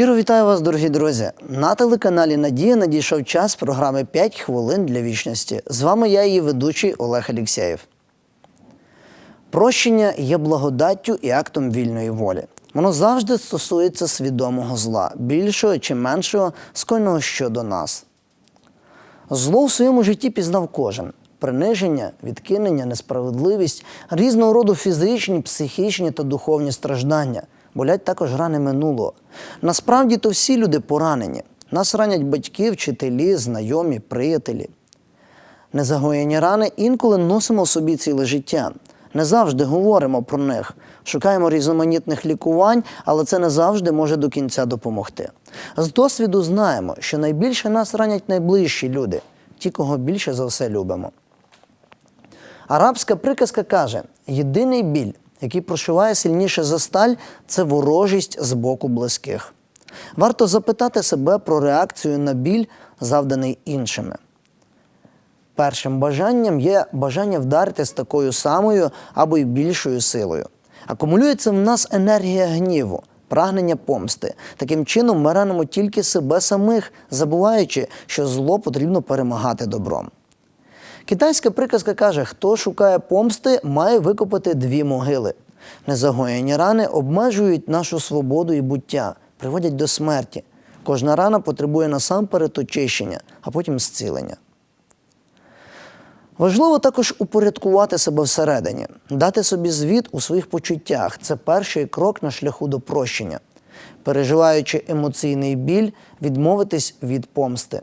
Щиро вітаю вас, дорогі друзі. На телеканалі Надія надійшов час програми «5 хвилин для вічності. З вами я, її ведучий Олег Алєксєєв. Прощення є благодаттю і актом вільної волі. Воно завжди стосується свідомого зла, більшого чи меншого, скоєного щодо нас. Зло в своєму житті пізнав кожен. Приниження, відкинення, несправедливість, різного роду фізичні, психічні та духовні страждання. Болять також рани минулого. Насправді то всі люди поранені. Нас ранять батьки, вчителі, знайомі, приятелі. Незагоєні рани інколи носимо в собі ціле життя. Не завжди говоримо про них, шукаємо різноманітних лікувань, але це не завжди може до кінця допомогти. З досвіду знаємо, що найбільше нас ранять найближчі люди, ті, кого більше за все любимо. Арабська приказка каже: єдиний біль, який прошиває сильніше за сталь, це ворожість з боку близьких. Варто запитати себе про реакцію на біль, завданий іншими. Першим бажанням є бажання вдарити з такою самою або й більшою силою. Акумулюється в нас енергія гніву, прагнення помсти. Таким чином ми ранимо тільки себе самих, забуваючи, що зло потрібно перемагати добром. Китайська приказка каже: хто шукає помсти, має викопати дві могили. Незагоєні рани обмежують нашу свободу і буття, приводять до смерті. Кожна рана потребує насамперед очищення, а потім зцілення. Важливо також упорядкувати себе всередині, дати собі звіт у своїх почуттях. Це перший крок на шляху до прощення. Переживаючи емоційний біль, відмовитись від помсти.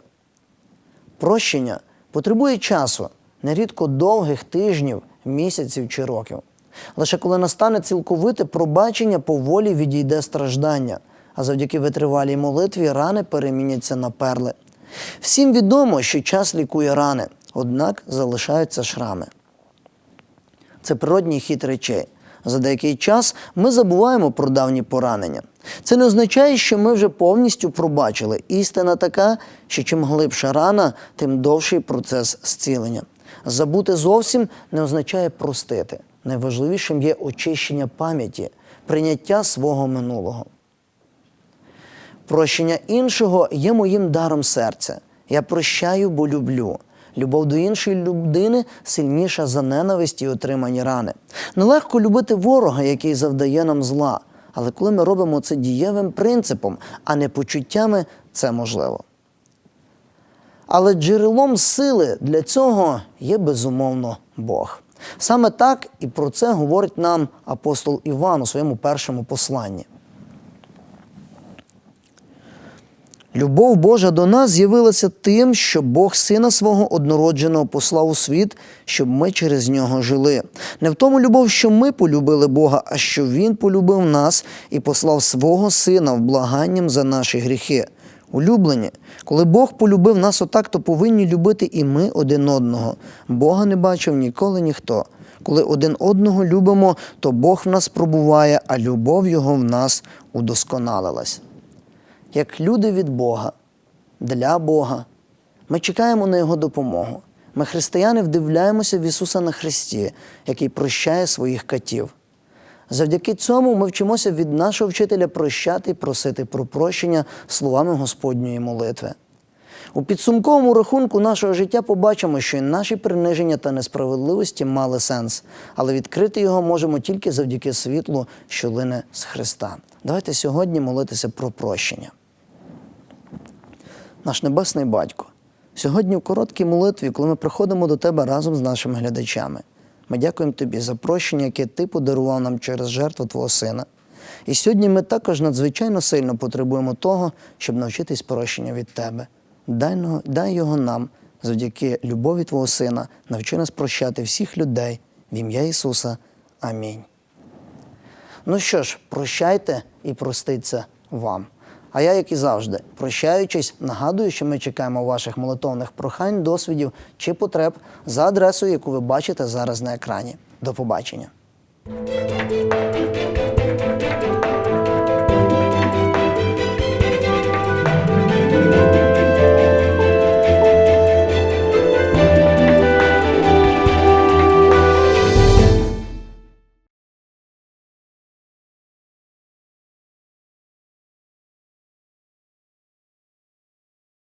Прощення потребує часу, нерідко довгих тижнів, місяців чи років. Лише коли настане цілковите пробачення, поволі відійде страждання, а завдяки витривалій молитві рани переміняться на перли. Всім відомо, що час лікує рани, однак залишаються шрами. Це природній хід речей. За деякий час ми забуваємо про давні поранення. Це не означає, що ми вже повністю пробачили. Істина така, що чим глибша рана, тим довший процес зцілення. Забути зовсім не означає простити. Найважливішим є очищення пам'яті, прийняття свого минулого. Прощення іншого є моїм даром серця. Я прощаю, бо люблю. Любов до іншої людини сильніша за ненависть і отримані рани. Нелегко любити ворога, який завдає нам зла. Але коли ми робимо це дієвим принципом, а не почуттями, це можливо. Але джерелом сили для цього є безумовно Бог. Саме так і про це говорить нам апостол Іван у своєму першому посланні. Любов Божа до нас з'явилася тим, що Бог Сина свого однородженого послав у світ, щоб ми через нього жили. Не в тому любов, що ми полюбили Бога, а що Він полюбив нас і послав свого Сина вблаганням за наші гріхи. Улюблені, коли Бог полюбив нас отак, то повинні любити і ми один одного. Бога не бачив ніколи ніхто. Коли один одного любимо, то Бог в нас пробуває, а любов Його в нас удосконалилась як люди від Бога, для Бога. Ми чекаємо на Його допомогу. Ми, християни, вдивляємося в Ісуса на Христі, який прощає своїх катів. Завдяки цьому ми вчимося від нашого вчителя прощати і просити про прощення словами Господньої молитви. У підсумковому рахунку нашого життя побачимо, що і наші приниження та несправедливості мали сенс, але відкрити його можемо тільки завдяки світлу, що лине з Христа. Давайте сьогодні молитися про прощення. Наш Небесний Батько, сьогодні в короткій молитві, коли ми приходимо до Тебе разом з нашими глядачами, ми дякуємо Тобі за прощення, яке Ти подарував нам через жертву Твого Сина. І сьогодні ми також надзвичайно сильно потребуємо того, щоб навчитись прощення від Тебе. Дай його нам завдяки любові Твого Сина, навчи нас прощати всіх людей в ім'я Ісуса. Амінь. Ну що ж, прощайте і проститься вам. А я, як і завжди, прощаючись, нагадую, що ми чекаємо ваших молитовних прохань, досвідів чи потреб за адресою, яку ви бачите зараз на екрані. До побачення.